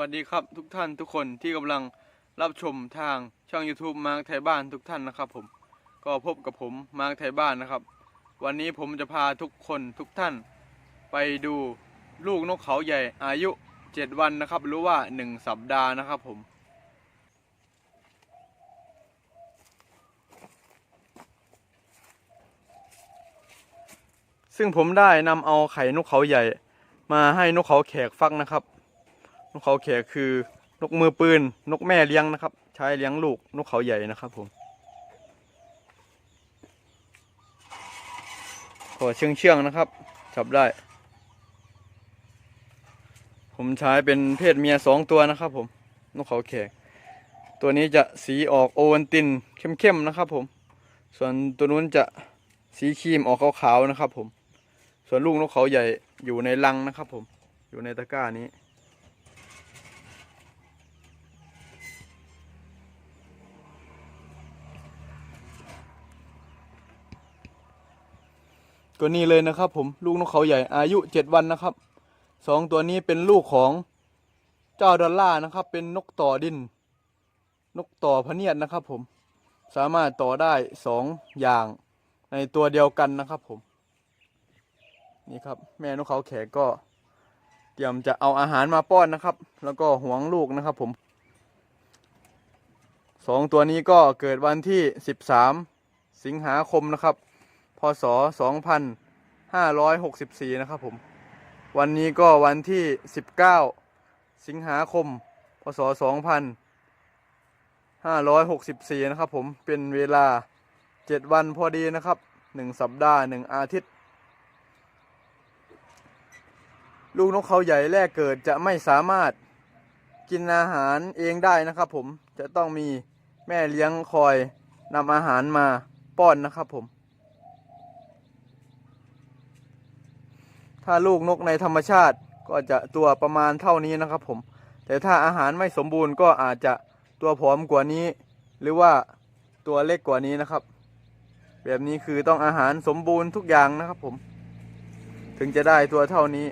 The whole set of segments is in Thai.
วัสดีครับทุกท่านทุกคนที่กำลังรับชมทางช่อง YouTube มาร์คไทยบ้านทุกท่านนะครับผมก็พบกับผมมาร์คไทยบ้านนะครับ วันนี้ผมจะพาทุกคนทุกท่าน ไปดูลูกนกเขาใหญ่อายุ 7 วันนะครับ หรือว่า 1 สัปดาห์นะครับผมซึ่งผมได้นำเอาไข่นกเขาใหญ่ มาให้นกเขาแขกฟักนะครับ นกเขาแขกคือนกมือปืน นกแม่เลี้ยงนะครับ ใช้เลี้ยงลูกนกเขาใหญ่นะครับผมขอเชื่องเชื่องนะครับ จับได้ ผมใช้เป็นเพศเมียสองตัวนะครับ ผม นกเขาแขก ตัวนี้จะสีออกโอวันตินเข้มๆนะครับ ผม ส่วนตัวนู้นจะสีครีมออกขาวๆนะครับ ผม ส่วนลูกนกเขาใหญ่อยู่ในรังนะครับ ผม อยู่ในตะกร้านี้ ก็นี่เลยนะครับ ผมลูกนกเขาใหญ่อายุเจ็ดวันนะครับสองตัวนี้เป็นลูกของเจ้าดอลล่านะครับ เป็นนกต่อดิน นกต่อพะเนียดนะครับ ผมสามารถต่อได้สองอย่างในตัวเดียวกันนะครับ ผม นี่ครับ แม่นกเขาแขกก็เตรียมจะเอาอาหารมาป้อนนะครับ แล้วก็หวงลูกนะครับ ผมสองตัวนี้ก็เกิดวันที่13สิงหาคมนะครับ ศ 2564 นะครับผม วันนี้ก็วันที่ 19 สิงหาคม พศ 2564 นะครับผม เป็นเวลา 7 วันพอดีนะครับ 1 สัปดาห์ 1 อาทิตย์ ลูกนกเขาใหญ่แรกเกิดจะไม่สามารถกินอาหารเองได้นะครับผม จะต้องมีแม่เลี้ยงคอยนำอาหารมาป้อนนะครับผม ถ้าลูกนกในธรรมชาติก็จะตัวประมาณเท่านี้นะครับผม แต่ถ้าอาหารไม่สมบูรณ์ก็อาจจะตัวผอมกว่านี้ หรือว่าตัวเล็กกว่านี้นะครับ แบบนี้คือต้องอาหารสมบูรณ์ทุกอย่างนะครับผม ถึงจะได้ตัวเท่านี้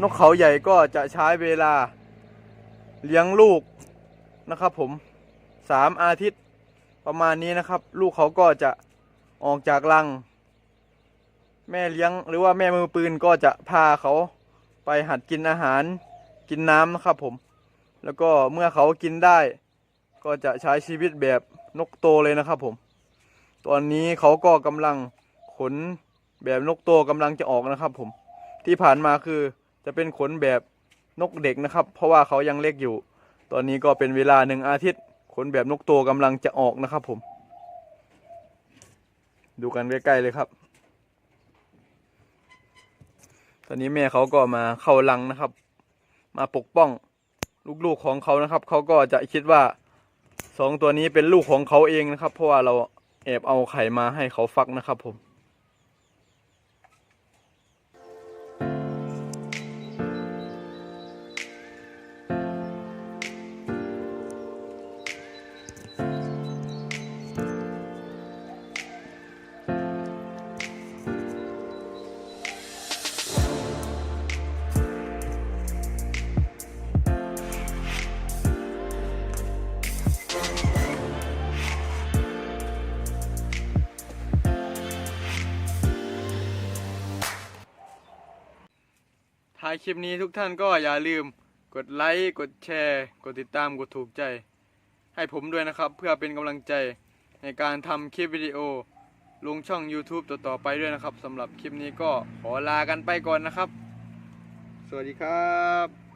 นกเขาใหญ่ก็จะใช้เวลาเลี้ยงลูกนะครับผมสามอาทิตย์ประมาณนี้นะครับ ลูกเขาก็จะออกจากรัง แม่เลี้ยงหรือว่าแม่มือปืนก็จะพาเขาไปหัดกินอาหารกินน้ำนะครับผม แล้วก็เมื่อเขากินได้ ก็จะใช้ชีวิตแบบนกโตเลยนะครับผม ตอนนี้เขาก็กำลังขนแบบนกโตกำลังจะออกนะครับผม ที่ผ่านมาคือจะเป็นขนแบบนกเด็กนะครับ เพราะว่าเขายังเล็กอยู่ ตอนนี้ก็เป็นเวลาหนึ่งอาทิตย์ขนแบบนกโตกำลังจะออกนะครับผม ดูกันใกล้ๆเลยครับ ตอนนี้แม่เขาก็มาเข้ารังนะครับ มาปกป้องลูกๆของเขานะครับ เขาก็จะคิดว่าสองตัวนี้เป็นลูกของเขาเองนะครับ เพราะว่าเราแอบเอาไข่มาให้เขาฟักนะครับผม ท้ายคลิปนี้ทุกท่านก็อย่าลืมกดไลค์ กดแชร์ กดติดตาม กดถูกใจ ให้ผมด้วยนะครับ เพื่อเป็นกำลังใจในการทำคลิปวิดีโอ ลงช่อง YouTube ต่อๆไปด้วยนะครับสำหรับคลิปนี้ก็ขอลากันไปก่อนนะครับ สวัสดีครับ